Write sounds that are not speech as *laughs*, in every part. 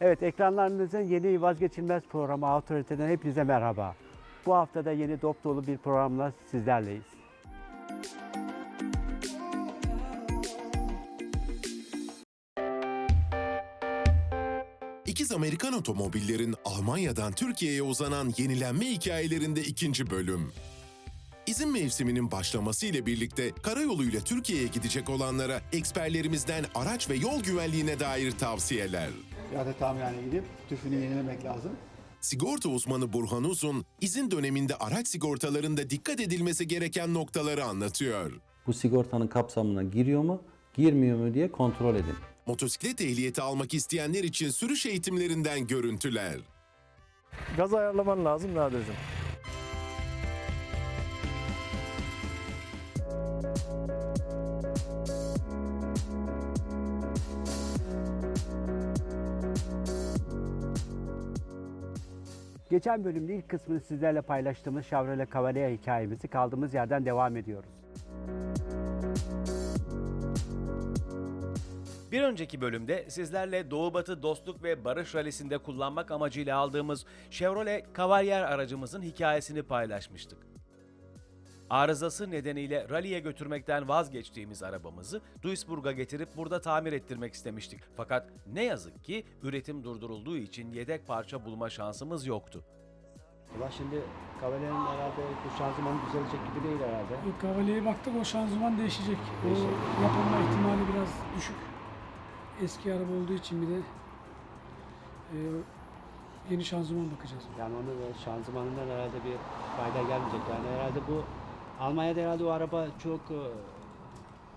Evet ekranlarınızın yeni vazgeçilmez programı Autorite'den hepinize merhaba. Bu hafta da yeni dop dolu bir programla sizlerleyiz. İkiz Amerikan otomobillerin Almanya'dan Türkiye'ye uzanan yenilenme hikayelerinde ikinci bölüm. İzin mevsiminin başlaması ile birlikte karayoluyla Türkiye'ye gidecek olanlara eksperlerimizden araç ve yol güvenliğine dair tavsiyeler. Piyade tamirhaneye gidip tüfünü yenilemek lazım. Sigorta uzmanı Burhan Uzun, izin döneminde araç sigortalarında dikkat edilmesi gereken noktaları anlatıyor. bu sigortanın kapsamına giriyor mu, girmiyor mu diye kontrol edin. Motosiklet ehliyeti almak isteyenler için sürüş eğitimlerinden görüntüler. Gaz ayarlaman lazım Nadir'cim. Geçen bölümde ilk kısmını sizlerle paylaştığımız Chevrolet Cavalier hikayemizi kaldığımız yerden devam ediyoruz. Bir önceki bölümde sizlerle Doğu Batı Dostluk ve Barış Rally'sinde kullanmak amacıyla aldığımız Chevrolet Cavalier aracımızın hikayesini paylaşmıştık. Arızası nedeniyle rally'e götürmekten vazgeçtiğimiz arabamızı Duisburg'a getirip burada tamir ettirmek istemiştik. Fakat ne yazık ki üretim durdurulduğu için yedek parça bulma şansımız yoktu. Ulan şimdi Kavalye'nin herhalde bu şanzımanı düzelecek gibi değil herhalde. O Cavalier'e baktık o şanzıman değişecek. Değişecek. O yapılma ihtimali biraz düşük. Eski araba olduğu için bir de e, yeni şanzıman bakacağız. Yani onun da şanzımanından herhalde bir fayda gelmeyecek. Yani herhalde bu Almanya'da herhalde o araba çok e,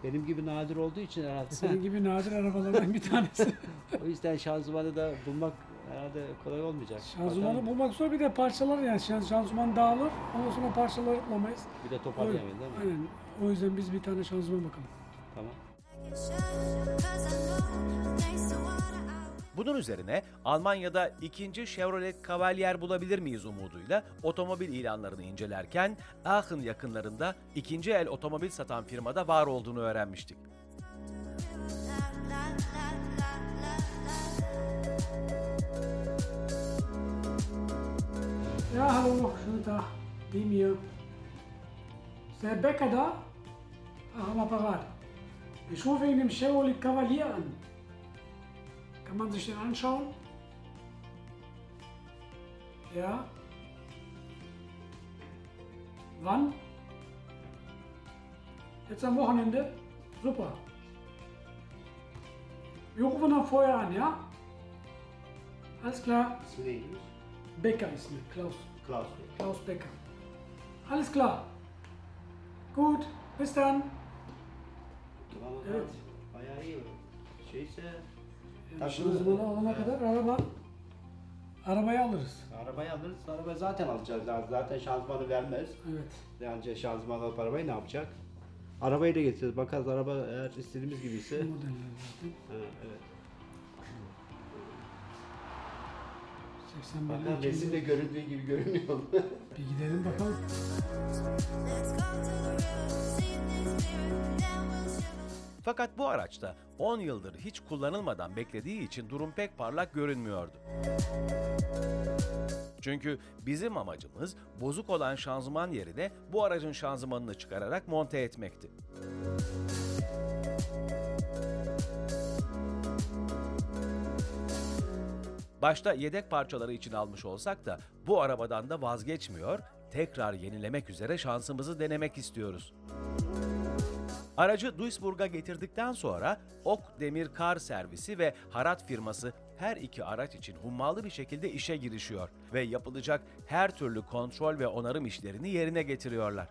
benim gibi nadir olduğu için herhalde. Senin gibi nadir arabalardan bir tanesi. *laughs* o yüzden şanzımanı da bulmak herhalde kolay olmayacak. Şanzımanı Bakalım. bulmak zor bir de parçalar yani Şan- şanzıman dağılır. Ondan sonra parçaları bulamayız. Bir de toparlayamayız değil mi? aynen. O yüzden biz bir tane şanzıman bakalım. Tamam. Bunun üzerine Almanya'da ikinci Chevrolet Cavalier bulabilir miyiz umuduyla otomobil ilanlarını incelerken Aachen yakınlarında ikinci el otomobil satan firmada var olduğunu öğrenmiştik. Ja, hallo, schönen Tag. Dem hier. Ist der Herr Becker da? Ach, am Apparat. Ich rufe wegen dem Chevrolet Cavalier an. Kann man sich den anschauen? Ja. Wann? Jetzt am Wochenende? Super. Wir rufen dann vorher an, ja? Alles klar. Neymiş? Becker ist mit Klaus. Klaus. Klaus Becker. Alles klar. Gut, bis dann. Evet. Yani şanzımanı alana kadar araba arabayı alırız. arabayı alırız. Araba zaten alacağız. Zaten şanzımanı vermez. Evet. Yani şanzıman alıp arabayı ne yapacak? Arabayı da getiririz. Bakarız araba eğer istediğimiz gibi ise. Modeller zaten. Ha, evet. 81'li Bakalım 2000'li. resimde göründüğü gibi görünüyor. *laughs* Bir gidelim bakalım. Fakat bu araçta 10 yıldır hiç kullanılmadan beklediği için durum pek parlak görünmüyordu. Çünkü bizim amacımız bozuk olan şanzıman yerine bu aracın şanzımanını çıkararak monte etmekti. Başta yedek parçaları için almış olsak da bu arabadan da vazgeçmiyor, tekrar yenilemek üzere şansımızı denemek istiyoruz. Aracı Duisburg'a getirdikten sonra Ok Demir Kar Servisi ve Harat firması her iki araç için hummalı bir şekilde işe girişiyor ve yapılacak her türlü kontrol ve onarım işlerini yerine getiriyorlar.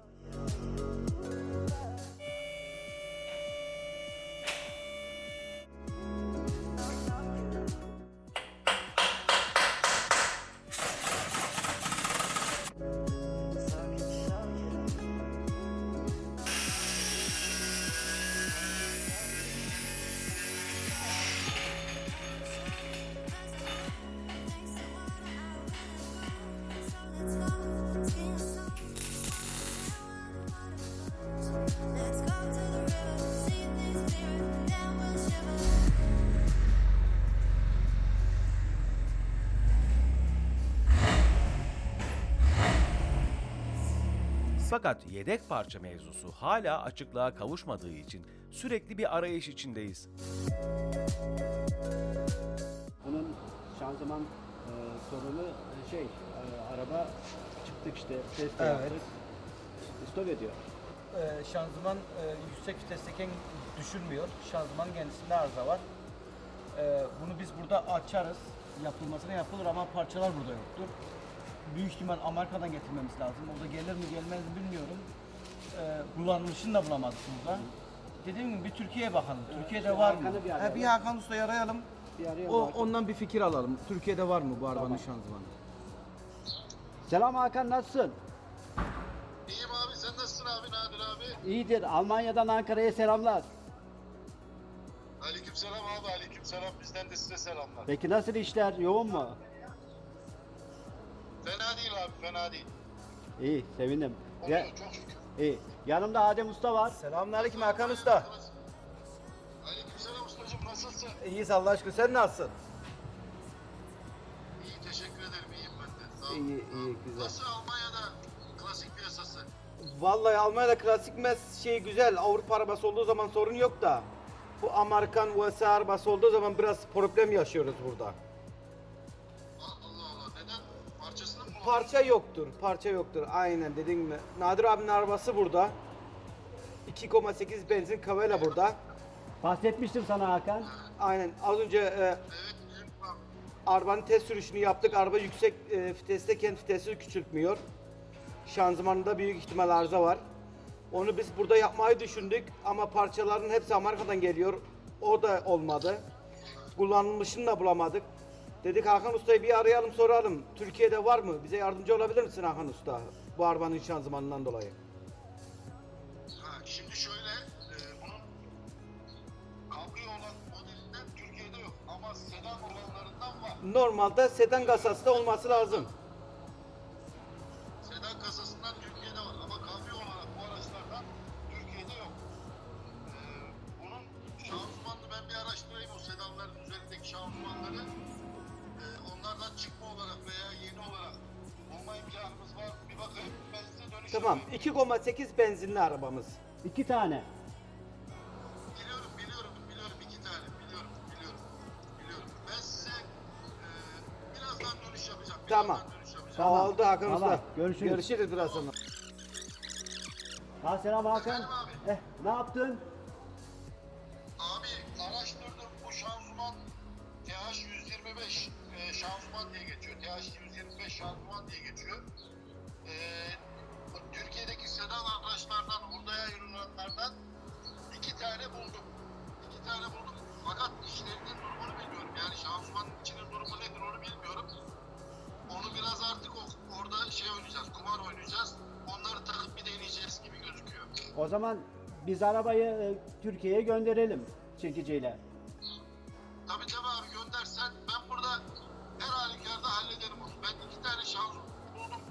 Fakat yedek parça mevzusu hala açıklığa kavuşmadığı için sürekli bir arayış içindeyiz. Bunun şanzıman e, sorunu e, şey, e, araba çıktık işte, test Evet. yaptık. Stop ediyor. Ee, şanzıman e, yüksek vitesteyken düşürmüyor. Şanzıman kendisinde arıza var. Ee, bunu biz burada açarız. Yapılmasına yapılır ama parçalar burada yoktur. Büyük ihtimal Amerika'dan getirmemiz lazım. O da gelir mi gelmez mi bilmiyorum. Ee, kullanılmışını da bulamadık burada. Dediğim gibi bir Türkiye'ye bakalım. Türkiye'de var mı? Hakan'ı bir Ha, bir Hakan Usta'yı arayalım. Bir arayalım O, Hakan. ondan bir fikir alalım. Türkiye'de var mı bu arabanın şanzımanı? Selam Hakan nasılsın? İyiyim abi sen nasılsın abi Nadir abi? İyidir. Almanya'dan Ankara'ya selamlar. Aleykümselam abi aleykümselam bizden de size selamlar. Peki nasıl işler? Yoğun mu? Fena değil abi fena değil. İyi, sevindim. Oluyor Ya, çok şükür. iyi. Yanımda Adem Usta var. Selamünaleyküm Hakan Usta. Aleykümselam ustacığım nasılsın? İyiyiz Allah aşkına. Sen nasılsın? İyi teşekkür ederim iyiyim ben de. Sağ ol. İyi, iyi, güzel. Nasıl Almanya'da klasik piyasası? Vallahi Almanya'da klasik mes şey güzel. Avrupa arabası olduğu zaman sorun yok da. Bu Amerikan vs arabası olduğu zaman biraz problem yaşıyoruz burada. Parça yoktur, parça yoktur. Aynen dediğin gibi. Nadir abinin arabası burada. 2,8 benzin Cavella burada. Bahsetmiştim sana Hakan. Aynen az önce e, arabanın test sürüşünü yaptık. Araba yüksek e, vitesteyken vitesi küçültmüyor. Şanzımanında büyük ihtimal arıza var. Onu biz burada yapmayı düşündük ama parçaların hepsi Amerika'dan geliyor. O da olmadı. Kullanılmışını da bulamadık. Dedik Hakan Usta'yı bir arayalım soralım. Türkiye'de var mı? Bize yardımcı olabilir misin Hakan Usta? Bu arabanın şanzımanından dolayı. Ha, şimdi şöyle e, bunun kabrio olan modelinden Türkiye'de yok ama sedan olanlarından var. Normalde sedan kasası da olması lazım. Tamam. yapayım. 2,8 benzinli arabamız. İki tane. Biliyorum biliyorum biliyorum iki tane biliyorum biliyorum biliyorum. Ben size e, birazdan dönüş yapacağım. Birazdan Tamam. dönüş yapacağım. Tamam, Oldu Hakan tamam. Usta. Görüşürüz. Görüşürüz biraz sonra. Ha selam Hakan. Efendim abi? Eh, ne yaptın? Tane buldum. İki tane buldum. Fakat işlerinin durumunu bilmiyorum. Yani şanzımanın içinin durumu nedir onu bilmiyorum. Onu biraz artık orada şey oynayacağız, kumar oynayacağız. Onları takıp bir deneyeceğiz gibi gözüküyor. O zaman biz arabayı e, Türkiye'ye gönderelim çekiciyle. Tabii tabii abi göndersen ben burada her halükarda hallederim onu. Ben iki tane şans buldum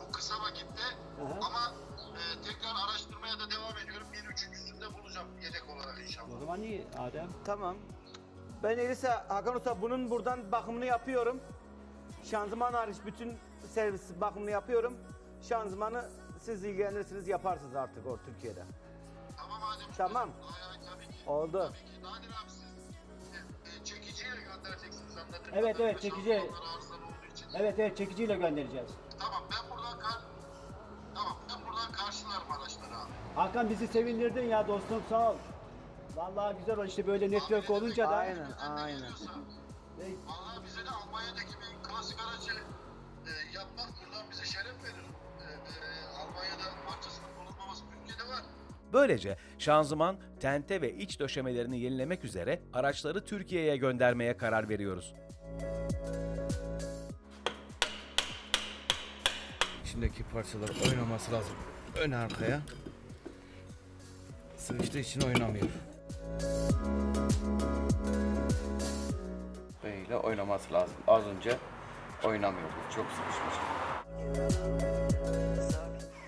bu kısa vakitte Aha. ama e, tekrar araştırmaya da devam ediyorum. Bir üçüncüsünü de bulacağım yedek olarak inşallah. O zaman iyi Adem. Tamam. Ben öyleyse Hakan Usta bunun buradan bakımını yapıyorum. Şanzıman hariç bütün servis bakımını yapıyorum. Şanzımanı siz ilgilenirsiniz yaparsınız artık o Türkiye'de. Tamam Adem. Tamam. Ay, ay, tabii ki. Oldu. Tabii ki. Nadir abi siz e, e, çekiciyle göndereceksiniz anladığım Evet, evet, çekici. İçin. Evet evet çekiciyle göndereceğiz. Hakan bizi sevindirdin ya dostum sağ ol. Vallahi güzel oldu işte böyle network olunca da. Aynen, aynen. E, Vallahi bize de Almanya'daki bir klasik aracı e, yapmak buradan bize şeref verir. E, e, Almanya'da parçasının bulunmaması Türkiye'de var. Böylece şanzıman, tente ve iç döşemelerini yenilemek üzere araçları Türkiye'ye göndermeye karar veriyoruz. İçindeki parçalar oynaması lazım. Ön arkaya. Sıkıştığı için oynamıyor. Böyle oynaması lazım. Az önce oynamıyordu. Çok sıkışmış.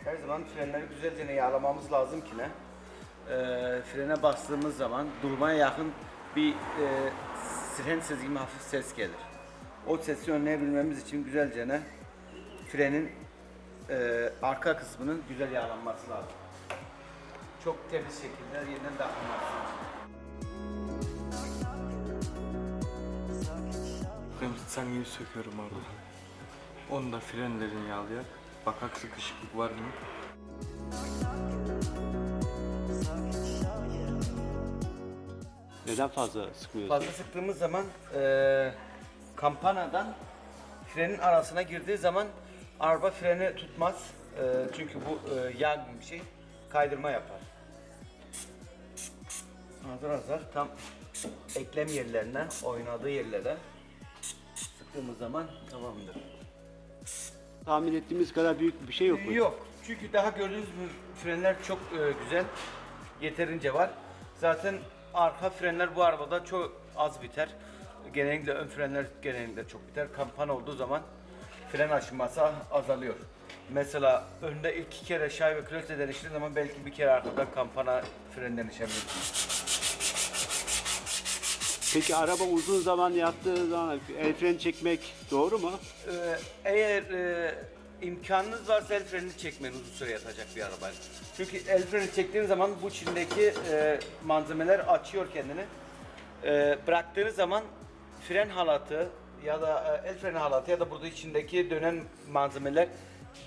Her zaman frenleri güzelce yağlamamız lazım ki ne? Ee, frene bastığımız zaman durmaya yakın bir e, siren sesi gibi hafif ses gelir. O sesi önleyebilmemiz için güzelce ne? Frenin e, arka kısmının güzel yağlanması lazım. Çok temiz şekilde yeniden takılması Ben saniyeni söküyorum orada. Onu da frenlerini yağlayak. Bakak sıkışıklık var mı? Neden fazla sıkmıyorsun? Fazla sıktığımız zaman e, kampanadan frenin arasına girdiği zaman araba freni tutmaz. E, çünkü bu e, yağ gibi bir şey kaydırma yapar. Azar azar tam eklem yerlerinden oynadığı yerlere sıktığımız zaman tamamdır. Tahmin ettiğimiz kadar büyük bir şey yok mu? Yok. Çünkü daha gördüğünüz gibi frenler çok e, güzel. Yeterince var. Zaten arka frenler bu arabada çok az biter. Genellikle ön frenler genellikle çok biter. Kampana olduğu zaman fren aşınması azalıyor. Mesela önde ilk iki kere şay ve klöçle değiştiği zaman belki bir kere arkada kampana fren değişebilir. Peki araba uzun zaman yattığı zaman el freni çekmek doğru mu? Ee, eğer e, imkanınız varsa el frenini çekmeyin uzun süre yatacak bir arabayla. Çünkü el freni çektiğiniz zaman bu içindeki e, malzemeler açıyor kendini. E, bıraktığınız zaman fren halatı ya da e, el freni halatı ya da burada içindeki dönen malzemeler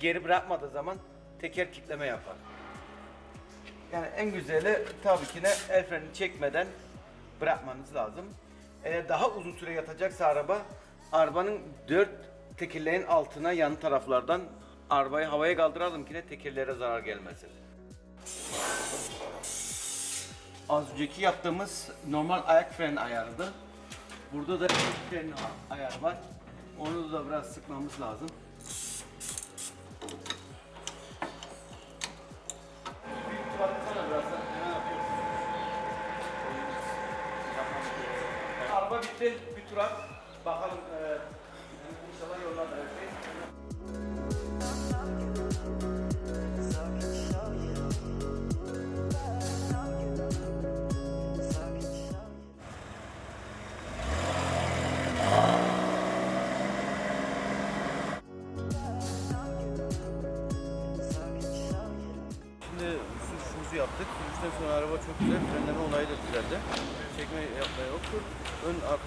geri bırakmadığı zaman teker kitleme yapar. Yani en güzeli tabii ki de el frenini çekmeden bırakmanız lazım. Eğer daha uzun süre yatacaksa araba, arabanın dört tekerleğin altına yan taraflardan arabayı havaya kaldıralım ki ne tekerlere zarar gelmesin. Az önceki yaptığımız normal ayak fren ayarıydı. Burada da fren ayarı var. Onu da biraz sıkmamız lazım. Araba bitti, bir tur at. Bakalım e, inşallah yollar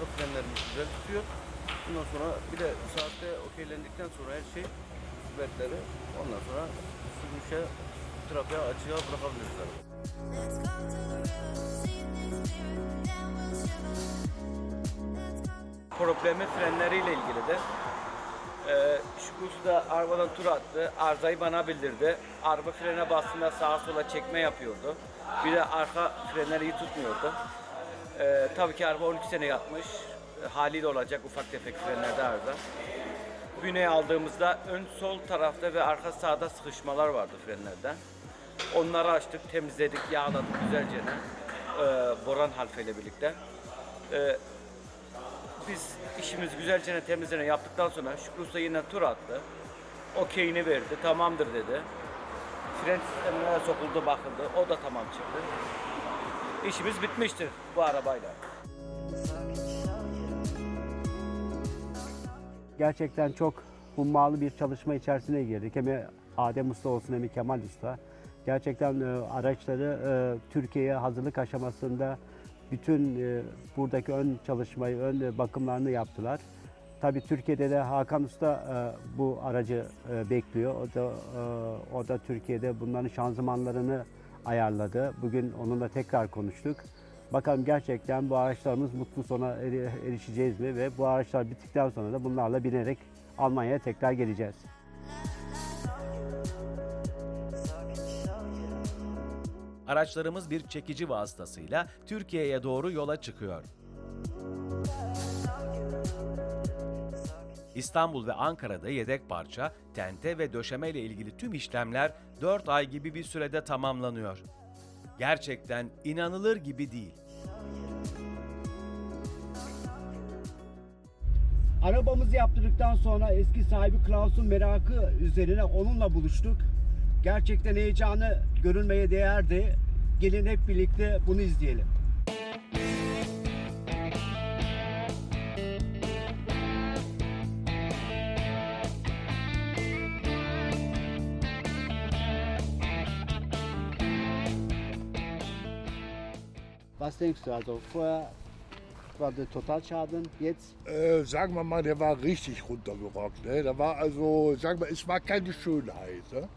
arka frenlerimiz güzel tutuyor. Bundan sonra bir de saatte okeylendikten sonra her şey sübetleri ondan sonra sürüşe trafiğe açığa bırakabiliriz problemi frenleriyle ilgili de. Ee, Şükrü Usta arabadan tur attı, arızayı bana bildirdi. Araba frene bastığında sağa sola çekme yapıyordu. Bir de arka frenleri iyi tutmuyordu. Ee, tabii ki araba 12 sene yatmış. Ee, Haliyle olacak ufak tefek frenlerde arıza. Büneye aldığımızda ön sol tarafta ve arka sağda sıkışmalar vardı frenlerden. Onları açtık, temizledik, yağladık güzelce. Ee, Boran halfeyle birlikte. Ee, biz işimizi güzelce temizlene yaptıktan sonra Şükrü Usta yine tur attı. Okeyini verdi, tamamdır dedi. Fren sistemine sokuldu, bakıldı. O da tamam çıktı. İşimiz bitmiştir bu arabayla. Gerçekten çok hummalı bir çalışma içerisine girdik. Hem Adem Usta olsun hem Kemal Usta. Gerçekten e, araçları e, Türkiye'ye hazırlık aşamasında bütün e, buradaki ön çalışmayı, ön e, bakımlarını yaptılar. Tabii Türkiye'de de Hakan Usta e, bu aracı e, bekliyor. O da e, o da Türkiye'de bunların şanzımanlarını ayarladı. Bugün onunla tekrar konuştuk. Bakalım gerçekten bu araçlarımız mutlu sona eri- erişeceğiz mi ve bu araçlar bittikten sonra da bunlarla binerek Almanya'ya tekrar geleceğiz. Araçlarımız bir çekici vasıtasıyla Türkiye'ye doğru yola çıkıyor. İstanbul ve Ankara'da yedek parça, tente ve döşeme ile ilgili tüm işlemler 4 ay gibi bir sürede tamamlanıyor. Gerçekten inanılır gibi değil. Arabamızı yaptırdıktan sonra eski sahibi Klaus'un merakı üzerine onunla buluştuk. Gerçekten heyecanı görülmeye değerdi. Gelin hep birlikte bunu izleyelim. Was denkst du? Also vorher war der Totalschaden, jetzt Äh, sagen wir mal, der war richtig runtergerockt. Ne? Da war also, sagen wir, es war keine Schönheit. Ne?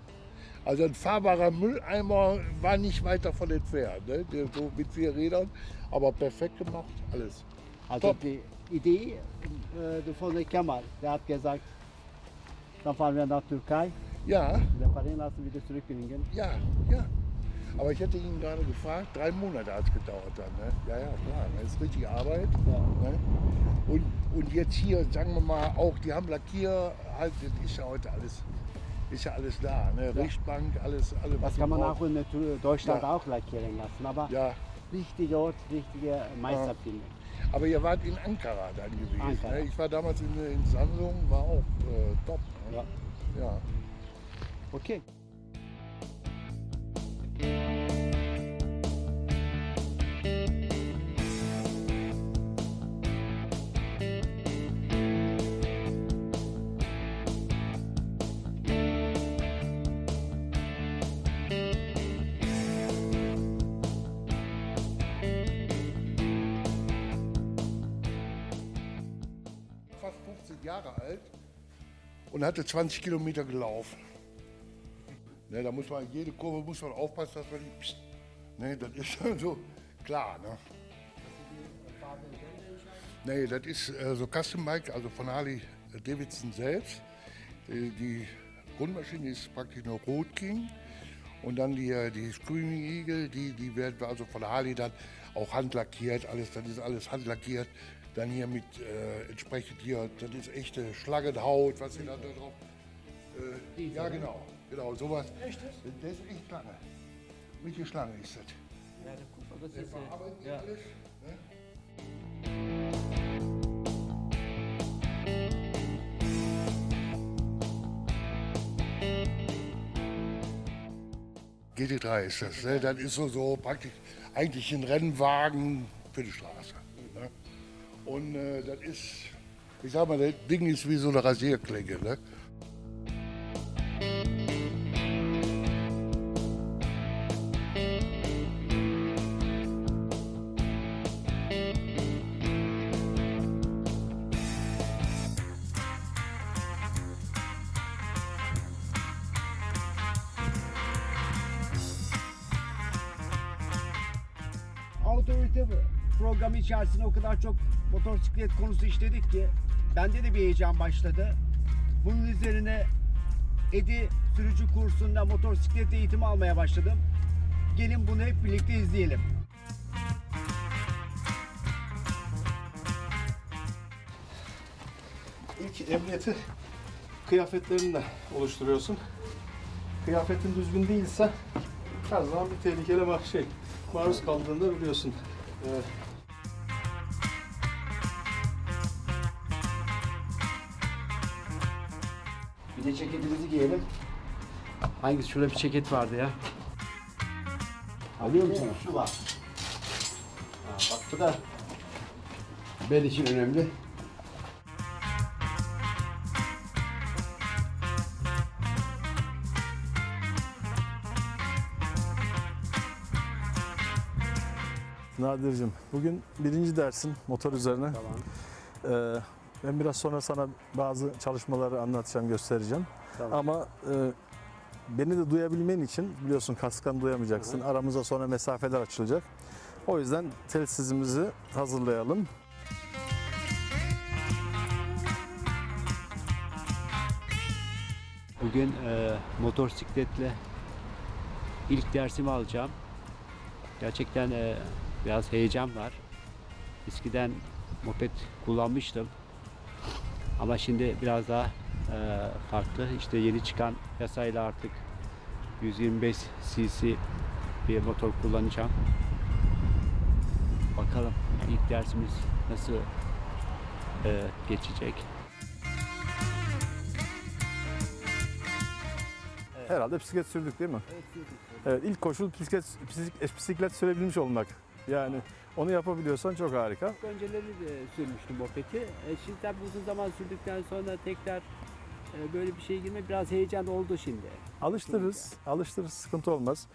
Also ein fahrbarer Mülleimer war nicht weit davon entfernt. Ne? Der, so mit vier Rädern, aber perfekt gemacht, alles. Also Top. die Idee äh, von der Kemal, der hat gesagt, dann fahren wir nach Türkei, Ja, der Parin lassen wieder zurückbringen. ja, ja. Aber ich hätte ihn gerade gefragt, drei Monate hat es gedauert dann. Ne? Ja, ja, klar, das ist richtig Arbeit. Ja. Ne? Und, und jetzt hier, sagen wir mal, auch, die haben Lackier, halt, das ist ja heute alles, ist ja alles da. Ne? Richtbank, alles, alles. Das was kann man auch in Deutschland Ja. auch lackieren lassen, aber Ja, richtiger Ort, richtige Meister finden. aber ihr wart in Ankara dann gewesen. Ankara. Ne? Ich war damals in, in Samsung, war auch äh, top. Ne? Ja. ja. Okay. Jahre alt und hatte 20 Kilometer gelaufen. Ne, da muss man, jede Kurve muss man aufpassen, dass man die, pst, ne, das ist *laughs* so klar. Ne? Nee, das ist äh, so Custom Bike, also von Harley Davidson selbst. Die, die Grundmaschine ist praktisch eine Road King. Und dann die, äh, die Screaming Eagle, die, die werden also von Harley dann auch handlackiert, alles, das ist alles handlackiert. Dann hier mit äh, entsprechend hier, das ist echte Schlangenhaut, was sie da drauf. Äh, ja, genau, genau, sowas. Echt? Das ist echt Schlange. Welche Schlange ist das? Ja, guck mal, das ist, Verarbeitet äh, ja. alles, ne? GT3 ist das. Ne? Das ist so, so praktisch eigentlich ein Rennwagen für die Straße. Ne? Und äh, das ist, ich sag mal, das Ding ist wie so eine Rasierklinge. Ne? Otorite programı içerisinde o kadar çok motosiklet konusu işledik ki bende de bir heyecan başladı. Bunun üzerine Edi sürücü kursunda motosiklet eğitimi almaya başladım. Gelin bunu hep birlikte izleyelim. İlk emniyeti kıyafetlerinle oluşturuyorsun. Kıyafetin düzgün değilse her zaman bir tehlikeli ma- şey maruz kaldığında biliyorsun. Bir de ceketimizi giyelim. Hangisi? Şurada bir ceket vardı ya. Alıyor musun? Şu var. Ha, bak bu da bel için önemli. Nadir'cim bugün birinci dersin motor üzerine. Tamam. Ee, ben biraz sonra sana bazı çalışmaları anlatacağım, göstereceğim. Tamam. Ama e, beni de duyabilmen için biliyorsun kaskan duyamayacaksın. Aramıza sonra mesafeler açılacak. O yüzden telsizimizi hazırlayalım. Bugün e, motosikletle ilk dersimi alacağım. Gerçekten e, biraz heyecan var. Eskiden moped kullanmıştım. Ama şimdi biraz daha e, farklı. İşte yeni çıkan yasayla artık 125 cc bir motor kullanacağım. Bakalım ilk dersimiz nasıl e, geçecek. Herhalde bisiklet sürdük değil mi? Evet, ilk koşul bisiklet, bisiklet, bisiklet sürebilmiş olmak. Yani onu yapabiliyorsan çok harika. Önceleri de sürmüştüm mopedi. E, şimdi tabii uzun zaman sürdükten sonra tekrar e, böyle bir şeye girme biraz heyecan oldu şimdi. Alıştırırız, alıştırırız, sıkıntı olmaz.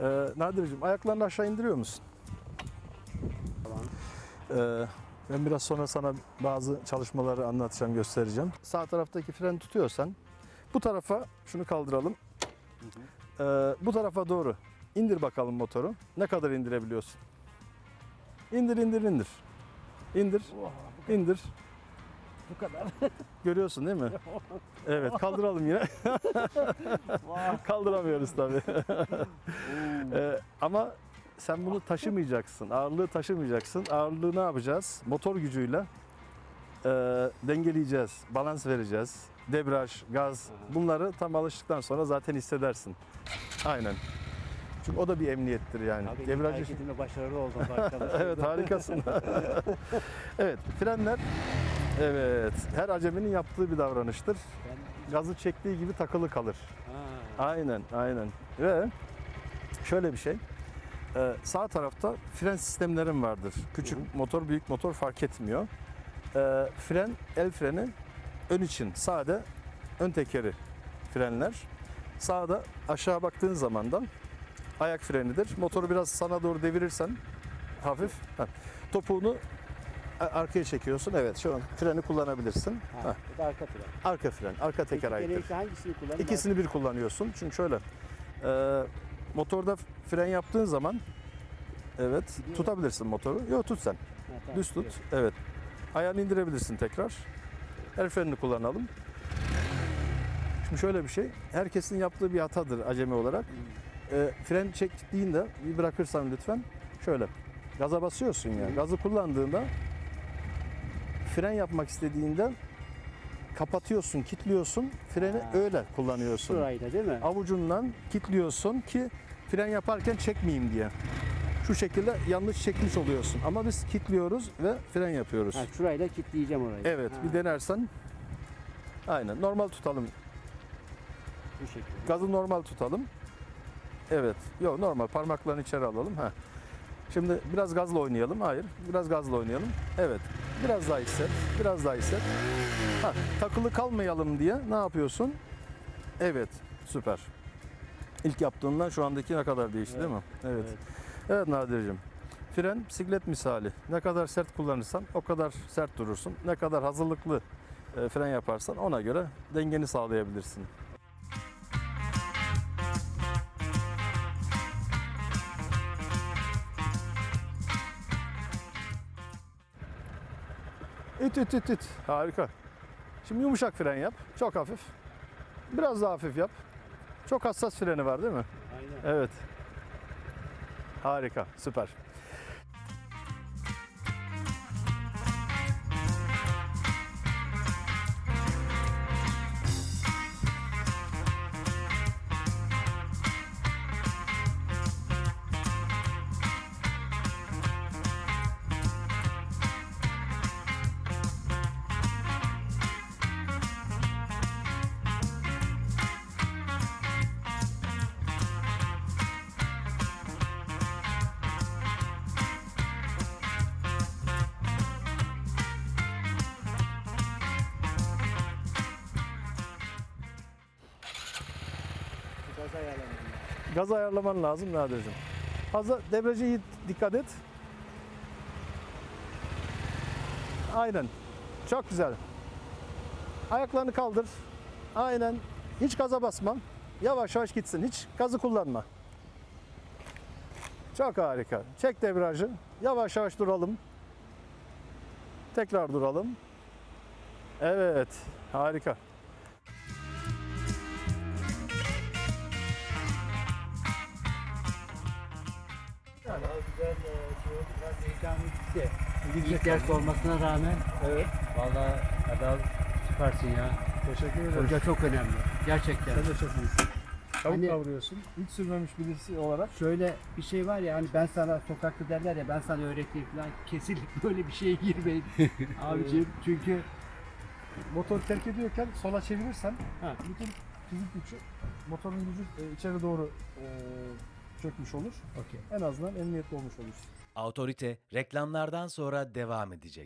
Ee, Nadir'cim ayaklarını aşağı indiriyor musun? Ee, ben biraz sonra sana bazı çalışmaları anlatacağım, göstereceğim. Sağ taraftaki freni tutuyorsan bu tarafa şunu kaldıralım. Ee, bu tarafa doğru indir bakalım motoru. Ne kadar indirebiliyorsun? İndir, indir, indir. İndir, indir. Bu kadar. *laughs* Görüyorsun değil mi? *laughs* Evet, kaldıralım yine. *laughs* Kaldıramıyoruz tabii. Ee, ama sen bunu taşımayacaksın. Ağırlığı taşımayacaksın. Ağırlığı ne yapacağız? Motor gücüyle e, dengeleyeceğiz. Balans vereceğiz. Debriyaj, gaz bunları tam alıştıktan sonra zaten hissedersin. Aynen. Çünkü o da bir emniyettir yani. Abi Debriyaj hareketimde başarılı oldum *laughs* arkadaşlar. evet harikasın. *laughs* evet frenler evet her aceminin yaptığı bir davranıştır. Gazı çektiği gibi takılı kalır. Ha. Aynen aynen. Ve şöyle bir şey. Ee, sağ tarafta fren sistemlerim vardır. Küçük motor, büyük motor fark etmiyor. Ee, fren, el freni ön için sağda ön tekeri frenler. Sağda aşağı baktığın zaman da ayak frenidir. Motoru biraz sana doğru devirirsen hafif heh, topuğunu a- arkaya çekiyorsun. Evet şu an freni kullanabilirsin. Ha, bu da arka fren. arka fren, arka teker Peki aittir. hangisini kullanayım? İkisini bir kullanıyorsun. Çünkü şöyle e, motorda fren yaptığın zaman evet tutabilirsin motoru. Yok tut sen. Ha, tamam, Düz tut. yok. Evet. Ayağını indirebilirsin tekrar. El frenini kullanalım. Şimdi şöyle bir şey. Herkesin yaptığı bir hatadır acemi olarak. E, fren çektiğinde bir bırakırsan lütfen şöyle gaza basıyorsun ya. Gazı kullandığında fren yapmak istediğinde kapatıyorsun, kilitliyorsun. Freni Ha. öyle kullanıyorsun. Şurayla değil mi? Avucundan kilitliyorsun ki fren yaparken çekmeyeyim diye. Şu şekilde yanlış çekmiş oluyorsun. Ama biz kilitliyoruz ve fren yapıyoruz. Ha, şurayla kilitleyeceğim orayı. Evet, Ha, bir denersen. Aynen, normal tutalım. Bu şekilde. Gazı normal tutalım. Evet, yok normal. Parmaklarını içeri alalım. Ha. Şimdi biraz gazla oynayalım. Hayır, biraz gazla oynayalım. Evet, biraz daha hisset, biraz daha hisset. Ha, takılı kalmayalım diye ne yapıyorsun? Evet, süper. İlk yaptığından şu andaki ne kadar değişti değil mi? Evet. Evet. Evet Nadir'cim. Fren bisiklet misali. Ne kadar sert kullanırsan o kadar sert durursun. Ne kadar hazırlıklı e, fren yaparsan ona göre dengeni sağlayabilirsin. İt it it. Harika. Şimdi yumuşak fren yap. Çok hafif. Biraz daha hafif yap. Çok hassas freni var değil mi? Aynen. Evet. Harika, süper. Gaz ayarlaman lazım Nadir'cim. Fazla debriyaja iyi dikkat et. Aynen. Çok güzel. Ayaklarını kaldır. Aynen. Hiç gaza basma. Yavaş yavaş gitsin. Hiç gazı kullanma. Çok harika. Çek debriyajı. Yavaş yavaş duralım. Tekrar duralım. Evet. Harika. Bugün ilk ders olmasına rağmen Evet. vallahi Adal süpersin ya. Teşekkür ederim. Hoca çok önemli. Gerçekten. Sen de çok iyisin. Çabuk Hani- kavruyorsun. Hiç sürmemiş birisi olarak. Şöyle bir şey var ya hani ben sana sokakta derler ya ben sana öğreteyim falan *laughs* kesinlikle böyle bir şeye girmeyin *laughs* abiciğim çünkü Motor terk ediyorken sola çevirirsen Ha. bütün fizik gücü, motorun gücü e, içeri doğru e, çökmüş olur. okey. En azından emniyetli olmuş olursun. Autorite reklamlardan sonra devam edecek.